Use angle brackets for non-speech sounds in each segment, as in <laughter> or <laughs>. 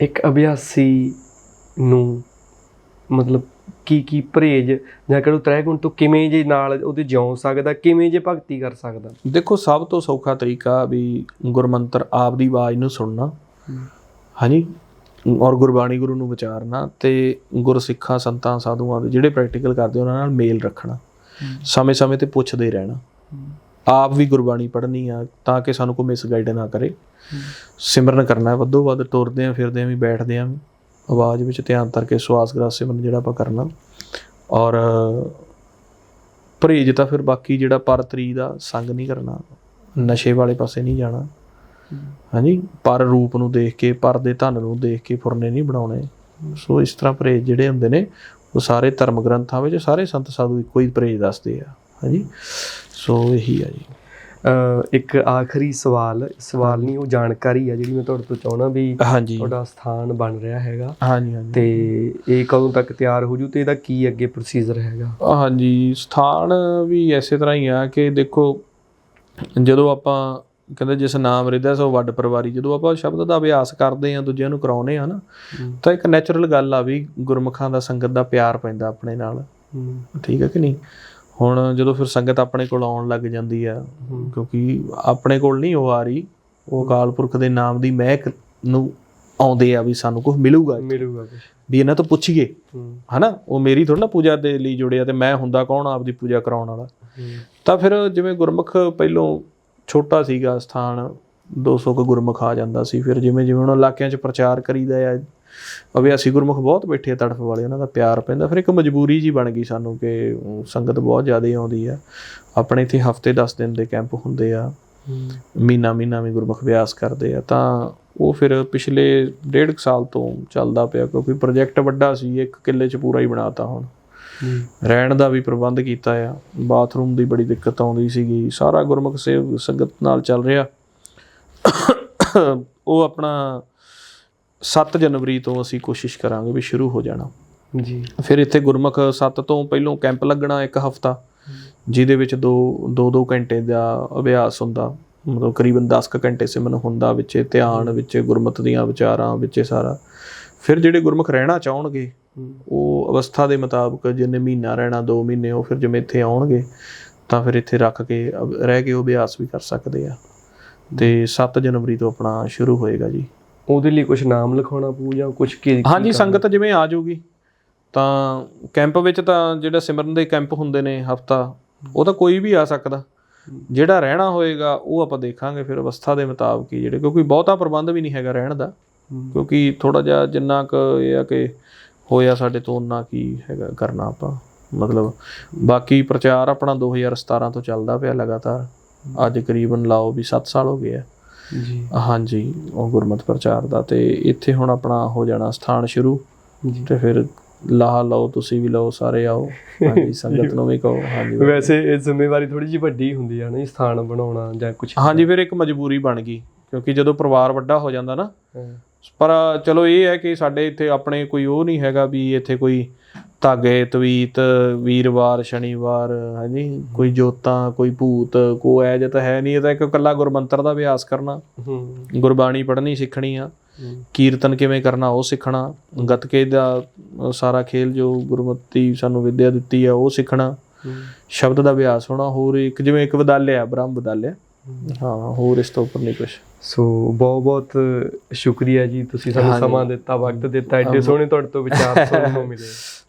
ਇੱਕ ਅਭਿਆਸੀ ਨੂੰ ਮਤਲਬ ਕੀ ਕੀ ਪਰਹੇਜ ਜਾਂ ਕਿਹੜਾ ਤ੍ਰੈਗੁਣ ਤੋਂ ਕਿਵੇਂ ਜੇ ਨਾਲ ਉਹਦੇ ਜਿਉ ਸਕਦਾ ਕਿਵੇਂ ਜੇ ਭਗਤੀ ਕਰ ਸਕਦਾ? ਦੇਖੋ ਸਭ ਤੋਂ ਸੌਖਾ ਤਰੀਕਾ ਵੀ ਗੁਰਮੰਤਰ ਆਪ ਦੀ ਆਵਾਜ਼ ਨੂੰ ਸੁਣਨਾ ਹਾਂਜੀ ਔਰ ਗੁਰਬਾਣੀ ਗੁਰੂ ਨੂੰ ਵਿਚਾਰਨਾ ਤੇ ਗੁਰਸਿੱਖਾਂ ਸੰਤਾਂ ਸਾਧੂਆਂ ਦੇ ਜਿਹੜੇ ਪ੍ਰੈਕਟੀਕਲ ਕਰਦੇ ਉਹਨਾਂ ਨਾਲ ਮੇਲ ਰੱਖਣਾ। ਸਮੇਂ-ਸਮੇਂ ਤੇ ਪੁੱਛਦੇ ਰਹਿਣਾ। ਆਪ ਵੀ ਗੁਰਬਾਣੀ ਪੜ੍ਹਨੀ ਆ ਤਾਂ ਕਿ ਸਾਨੂੰ ਕੋਈ ਮਿਸਗਾਈਡ ਨਾ ਕਰੇ। ਸਿਮਰਨ ਕਰਨਾ ਹੈ ਵੱਧੋ ਵੱਧ ਤੁਰਦੇ ਆ ਫਿਰਦੇ ਆ ਵੀ ਬੈਠਦੇ ਆ ਆਵਾਜ਼ ਵਿੱਚ ਧਿਆਨ ਧਰ ਕੇ ਸਵਾਸ ਗ੍ਰਾਸ ਸਿਮਰਨ ਜਿਹੜਾ ਆਪਾਂ ਕਰਨਾ। ਔਰ ਪਰਹੇਜ ਤਾਂ ਫਿਰ ਬਾਕੀ ਜਿਹੜਾ ਪਰ ਤਰੀ ਦਾ ਸੰਗ ਨਹੀਂ ਕਰਨਾ। ਨਸ਼ੇ ਵਾਲੇ ਪਾਸੇ ਨਹੀਂ ਜਾਣਾ। ਹਾਂਜੀ ਪਰ ਰੂਪ ਨੂੰ ਦੇਖ ਕੇ ਪਰ ਦੇ ਧਨ ਨੂੰ ਦੇਖ ਕੇ ਫੁਰਨੇ ਨਹੀਂ ਬਣਾਉਣੇ। ਸੋ ਇਸ ਤਰ੍ਹਾਂ ਪਰਹੇਜ ਜਿਹੜੇ ਹੁੰਦੇ ਨੇ ਉਹ ਸਾਰੇ ਧਰਮ ਗ੍ਰੰਥਾਂ ਵਿੱਚ ਸਾਰੇ ਸੰਤ ਸਾਧੂ ਇੱਕੋ ਹੀ ਪਰਹੇਜ ਦੱਸਦੇ ਆ। ਹਾਂਜੀ। ਸੋ ਇਹੀ ਆ ਜੀ। ਅ, ਇੱਕ ਆਖਰੀ ਸਵਾਲ ਸਵਾਲ ਨਹੀਂ ਉਹ ਜਾਣਕਾਰੀ ਆ ਜਿਹੜੀ ਮੈਂ ਤੁਹਾਡੇ ਤੋਂ ਚਾਹਣਾ ਵੀ ਤੁਹਾਡਾ ਸਥਾਨ ਬਣ ਰਿਹਾ ਹੈਗਾ। ਹਾਂਜੀ ਹਾਂਜੀ। ਤੇ ਇਹ ਕਦੋਂ ਤੱਕ ਤਿਆਰ ਹੋ ਜੂ ਤੇ ਇਹਦਾ ਕੀ ਅੱਗੇ ਪ੍ਰੋਸੀਜਰ ਹੈਗਾ? ਹਾਂਜੀ ਸਥਾਨ ਵੀ ਐਸੇ ਤਰ੍ਹਾਂ ਹੀ ਆ ਕਿ ਦੇਖੋ ਜਦੋਂ ਆਪਾਂ ਕਹਿੰਦੇ ਜਿਸ ਨਾਮ ਰਿਦਾ ਸੋ ਵੱਡ ਪਰਿਵਾਰੀ ਜਦੋਂ ਆਪਾਂ ਸ਼ਬਦ ਦਾ ਅਭਿਆਸ ਕਰਦੇ ਆ ਦੂਜਿਆਂ ਨੂੰ ਕਰਾਉਨੇ ਆ ਨਾ ਤਾਂ ਇੱਕ ਨੈਚੁਰਲ ਗੱਲ ਆ ਵੀ ਗੁਰਮੁਖਾਂ ਦਾ ਸੰਗਤ ਦਾ ਪਿਆਰ ਪੈਂਦਾ ਆਪਣੇ ਨਾਲ। ਠੀਕ ਹੈ ਕਿ ਨਹੀਂ? ਹੁਣ ਜਦੋਂ ਫਿਰ ਸੰਗਤ ਆਪਣੇ ਕੋਲ ਆਉਣ ਲੱਗ ਜਾਂਦੀ ਆ ਕਿਉਂਕਿ ਆਪਣੇ ਕੋਲ ਨਹੀਂ ਉਹ ਆ ਰਹੀ ਉਹ ਅਕਾਲ ਪੁਰਖ ਦੇ ਨਾਮ ਦੀ ਮਹਿਕ ਨੂੰ ਆਉਂਦੇ ਆ ਵੀ ਸਾਨੂੰ ਕੁਝ ਮਿਲੂਗਾ ਮਿਲੂਗਾ ਵੀ ਇਹਨਾਂ ਤੋਂ ਪੁੱਛੀਏ। ਹਨਾ? ਉਹ ਮੇਰੀ ਥੋੜਾ ਨਾ ਪੂਜਾ ਦੇ ਲਈ ਜੁੜਿਆ ਤੇ ਮੈਂ ਹੁੰਦਾ ਕੌਣ ਆਪਦੀ ਪੂਜਾ ਕਰਾਉਣ ਵਾਲਾ? ਤਾਂ ਫਿਰ ਜਿਵੇਂ ਗੁਰਮੁਖ ਪਹਿਲੋਂ ਛੋਟਾ ਸੀਗਾ ਸਥਾਨ 200 ਕੁ ਗੁਰਮੁਖ ਆ ਜਾਂਦਾ ਸੀ ਫਿਰ ਜਿਵੇਂ ਜਿਵੇਂ ਉਹਨਾਂ ਇਲਾਕਿਆਂ 'ਚ ਪ੍ਰਚਾਰ ਕਰੀਦਾ ਆ ਅਭਿਆਸੀ ਗੁਰਮੁਖ ਬਹੁਤ ਬੈਠੇ ਆ ਤੜਫ ਵਾਲੇ ਉਹਨਾਂ ਦਾ ਪਿਆਰ ਪੈਂਦਾ। ਫਿਰ ਇੱਕ ਮਜਬੂਰੀ ਜੀ ਬਣ ਗਈ ਸਾਨੂੰ ਕਿ ਸੰਗਤ ਬਹੁਤ ਜ਼ਿਆਦਾ ਆਉਂਦੀ ਆ। ਆਪਣੇ ਇੱਥੇ ਹਫ਼ਤੇ 10 ਦਿਨ ਦੇ ਕੈਂਪ ਹੁੰਦੇ ਆ। ਮਹੀਨਾ ਮਹੀਨਾ ਵੀ ਗੁਰਮੁਖ ਅਭਿਆਸ ਕਰਦੇ ਆ। ਤਾਂ ਉਹ ਫਿਰ ਪਿਛਲੇ ਡੇਢ ਕੁ ਸਾਲ ਤੋਂ ਚੱਲਦਾ ਪਿਆ ਕਿਉਂਕਿ ਪ੍ਰੋਜੈਕਟ ਵੱਡਾ ਸੀ ਇੱਕ ਕਿੱਲੇ 'ਚ ਪੂਰਾ ਹੀ ਬਣਾਤਾ ਹੁਣ। ਰਹਿਣ ਦਾ ਵੀ ਪ੍ਰਬੰਧ ਕੀਤਾ ਆ। ਬਾਥਰੂਮ ਦੀ ਬੜੀ ਦਿੱਕਤ ਆਉਂਦੀ ਸੀਗੀ। ਸਾਰਾ ਗੁਰਮੁਖ ਸੇਵ ਸੰਗਤ ਨਾਲ ਚੱਲ ਰਿਹਾ। ਉਹ ਆਪਣਾ 7 ਜਨਵਰੀ ਤੋਂ ਅਸੀਂ ਕੋਸ਼ਿਸ਼ ਕਰਾਂਗੇ ਵੀ ਸ਼ੁਰੂ ਹੋ ਜਾਣਾ। ਜੀ। ਫਿਰ ਇੱਥੇ ਗੁਰਮੁਖ 7 ਤੋਂ ਪਹਿਲੋਂ ਕੈਂਪ ਲੱਗਣਾ ਇੱਕ ਹਫਤਾ ਜਿਹਦੇ ਵਿੱਚ ਦੋ ਦੋ ਦੋ ਘੰਟੇ ਦਾ ਅਭਿਆਸ ਹੁੰਦਾ। ਮਤਲਬ ਕਰੀਬਨ 10 ਕੁ ਘੰਟੇ ਸਿਮਰਨ ਹੁੰਦਾ ਵਿੱਚ ਧਿਆਨ ਵਿੱਚ ਗੁਰਮਤਿ ਦੀਆਂ ਵਿਚਾਰਾਂ ਵਿੱਚ ਸਾਰਾ। ਫਿਰ ਜਿਹੜੇ ਗੁਰਮੁਖ ਰਹਿਣਾ ਚਾਹਣਗੇ ਉਹ ਅਵਸਥਾ ਦੇ ਮੁਤਾਬਕ ਜਿੰਨੇ ਮਹੀਨਾ ਰਹਿਣਾ 2 ਮਹੀਨੇ ਉਹ ਫਿਰ ਜਿਵੇਂ ਇੱਥੇ ਆਉਣਗੇ ਤਾਂ ਫਿਰ ਇੱਥੇ ਰੱਖ ਕੇ ਰਹਿ ਕੇ ਉਹ ਅਭਿਆਸ ਵੀ ਕਰ ਸਕਦੇ ਆ। ਤੇ 7 ਜਨਵਰੀ ਤੋਂ ਆਪਣਾ ਸ਼ੁਰੂ ਹੋਏਗਾ ਜੀ। ਉਹਦੇ ਲਈ ਕੁਝ ਨਾਮ ਲਿਖਾਉਣਾ ਪਊ ਜਾਂ ਕੁਝ ਕੀ ਹਾਂਜੀ ਸੰਗਤ ਜਿਵੇਂ ਆ ਜਾਊਗੀ ਤਾਂ ਕੈਂਪ ਵਿੱਚ ਤਾਂ ਜਿਹੜਾ ਸਿਮਰਨ ਦੇ ਕੈਂਪ ਹੁੰਦੇ ਨੇ ਹਫਤਾ ਉਹ ਤਾਂ ਕੋਈ ਵੀ ਆ ਸਕਦਾ। ਜਿਹੜਾ ਰਹਿਣਾ ਹੋਏਗਾ ਉਹ ਆਪਾਂ ਦੇਖਾਂਗੇ ਫਿਰ ਅਵਸਥਾ ਦੇ ਮੁਤਾਬਕ ਹੀ ਜਿਹੜੇ ਕਿਉਂਕਿ ਬਹੁਤਾ ਪ੍ਰਬੰਧ ਵੀ ਨਹੀਂ ਹੈਗਾ ਰਹਿਣ ਦਾ। ਕਿਉਂਕਿ ਥੋੜਾ ਜਿਹਾ ਜਿੰਨਾ ਕੁ ਇਹ ਆ ਕਿ ਹੋਇਆ ਸਾਡੇ ਤੋਂ ਉਨਾ ਕੀ ਹੈਗਾ ਕਰਨਾ ਆਪਾਂ। ਮਤਲਬ ਬਾਕੀ ਪ੍ਰਚਾਰ ਆਪਣਾ 2017 ਤੋਂ ਚੱਲਦਾ ਪਿਆ ਲਗਾਤਾਰ। ਅੱਜ ਕਰੀਬਨ ਲਾਓ ਵੀ 7 ਸਾਲ ਹੋ ਗਏ ਆ। ਜੀ। ਹਾਂਜੀ ਉਹ ਗੁਰਮਤਿ ਪ੍ਰਚਾਰ ਦਾ ਤੇ ਇੱਥੇ ਹੁਣ ਆਪਣਾ ਹੋ ਜਾਣਾ ਸਥਾਨ ਸ਼ੁਰੂ। ਤੇ ਫਿਰ ਲਾਹ ਲਓ ਤੁਸੀਂ ਵੀ ਲਓ ਸਾਰੇ ਆਓ। ਹਾਂਜੀ <laughs> ਸੰਗਤ ਨੂੰ ਵੀ ਕਹੋ। ਹਾਂਜੀ। ਵੈਸੇ ਇਹ ਜ਼ਿੰਮੇਵਾਰੀ ਥੋੜੀ ਜਿਹੀ ਵੱਡੀ ਹੁੰਦੀ ਆ ਨਾ ਸਥਾਨ ਬਣਾਉਣਾ ਜਾਂ ਕੁਝ ਹਾਂਜੀ ਫਿਰ ਇੱਕ ਮਜਬੂਰੀ ਬਣ ਗਈ। ਕਿਉਂਕਿ ਜਦੋਂ ਪਰਿਵਾਰ ਵੱਡਾ ਹੋ ਜਾਂਦਾ ਨਾ ਪਰ ਚਲੋ ਇਹ ਹੈ ਕਿ ਸਾਡੇ ਇੱਥੇ ਆਪਣੇ ਕੋਈ ਉਹ ਨਹੀਂ ਹੈਗਾ ਵੀ ਇੱਥੇ ਕੋਈ ਧਾਗੇ ਤਵੀਤ ਵੀਰਵਾਰ ਸ਼ਨੀਵਾਰ ਹਾਂਜੀ ਕੋਈ ਜੋਤਾਂ ਕੋਈ ਭੂਤ ਕੋਈ ਐ ਜਿਹਾ ਤਾਂ ਹੈ ਨਹੀਂ। ਇਹ ਤਾਂ ਇੱਕ ਇਕੱਲਾ ਗੁਰਮੰਤਰ ਦਾ ਅਭਿਆਸ ਕਰਨਾ। ਗੁਰਬਾਣੀ ਪੜ੍ਹਨੀ ਸਿੱਖਣੀ ਆ। ਕੀਰਤਨ ਕਿਵੇਂ ਕਰਨਾ ਉਹ ਸਿੱਖਣਾ। ਗੱਤਕੇ ਦਾ ਸਾਰਾ ਖੇਲ ਜੋ ਗੁਰਮਤਿ ਸਾਨੂੰ ਵਿਦਿਆ ਦਿੱਤੀ ਆ ਉਹ ਸਿੱਖਣਾ। ਸ਼ਬਦ ਦਾ ਅਭਿਆਸ ਹੋਣਾ ਹੋਰ ਇੱਕ ਜਿਵੇਂ ਇੱਕ ਵਿਦਾਲਿਆ ਬ੍ਰਹਮ ਵਿਦਾਲਿਆ ਹਾਂ ਹੋਰ ਇਸ ਤੋਂ ਉੱਪਰ ਨਹੀਂ ਕੁਝ ਸੋ ਬਹੁਤ ਬਹੁਤ ਸ਼ੁਕਰੀਆ ਜੀ ਤੁਸੀਂ ਸਾਨੂੰ। ਸਮਾਂ ਦਿੱਤਾ ਵਕਤ ਦਿੱਤਾ ਐਡੇ ਸੋਹਣੇ ਤੁਹਾਡੇ ਤੋਂ ਵਿਚਾਰ <laughs> ਸੁਣਨ ਨੂੰ ਮਿਲੇ।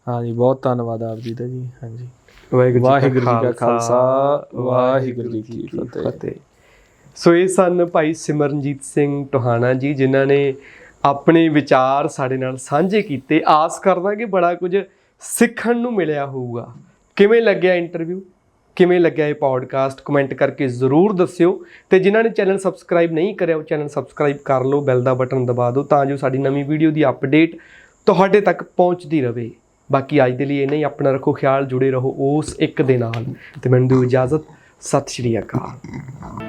ਹਾਂਜੀ ਬਹੁਤ ਧੰਨਵਾਦ ਆਪ ਜੀ ਦਾ ਜੀ ਹਾਂਜੀ। ਵਾਹਿਗੁਰੂ ਵਾਹਿਗੁਰੂ ਜੀ ਕਾ ਖਾਲਸਾ ਵਾਹਿਗੁਰੂ ਜੀ ਕੀ ਫਤਿਹ। ਸੋ ਇਹ ਸਨ ਭਾਈ ਸਿਮਰਨਜੀਤ ਸਿੰਘ ਟੋਹਾਣਾ ਜੀ ਜਿਨ੍ਹਾਂ ਨੇ ਆਪਣੇ ਵਿਚਾਰ ਸਾਡੇ ਨਾਲ ਸਾਂਝੇ ਕੀਤੇ। ਆਸ ਕਰਦਾ ਕਿ ਬੜਾ ਕੁਝ ਸਿੱਖਣ ਨੂੰ ਮਿਲਿਆ ਹੋਊਗਾ। ਕਿਵੇਂ ਲੱਗਿਆ ਇੰਟਰਵਿਊ ਕਿਵੇਂ ਲੱਗਿਆ ਇਹ ਪੋਡਕਾਸਟ ਕਮੈਂਟ ਕਰਕੇ ਜ਼ਰੂਰ ਦੱਸਿਓ ਤੇ ਜਿਨ੍ਹਾਂ ਨੇ ਚੈਨਲ ਸਬਸਕ੍ਰਾਈਬ ਨਹੀਂ ਕਰਿਆ, ਉਹ ਚੈਨਲ ਸਬਸਕ੍ਰਾਈਬ ਕਰ ਲਓ ਬੈਲ ਦਾ ਬਟਨ ਦਬਾ ਦਿਓ ਤਾਂ ਜੋ ਸਾਡੀ ਨਵੀਂ ਵੀਡੀਓ ਦੀ ਅਪਡੇਟ ਤੁਹਾਡੇ ਤੱਕ ਪਹੁੰਚਦੀ ਰਹੇ। ਬਾਕੀ ਅੱਜ ਦੇ ਲਈ ਇਹ ਨਹੀਂ ਆਪਣਾ ਰੱਖੋ ਖਿਆਲ, ਜੁੜੇ ਰਹੋ ਉਸ ਇੱਕ ਦੇ ਨਾਲ। ਤੇ ਮੈਨੂੰ ਦਿਓ ਇਜਾਜ਼ਤ, ਸਤਿ ਸ਼੍ਰੀ ਅਕਾਲ।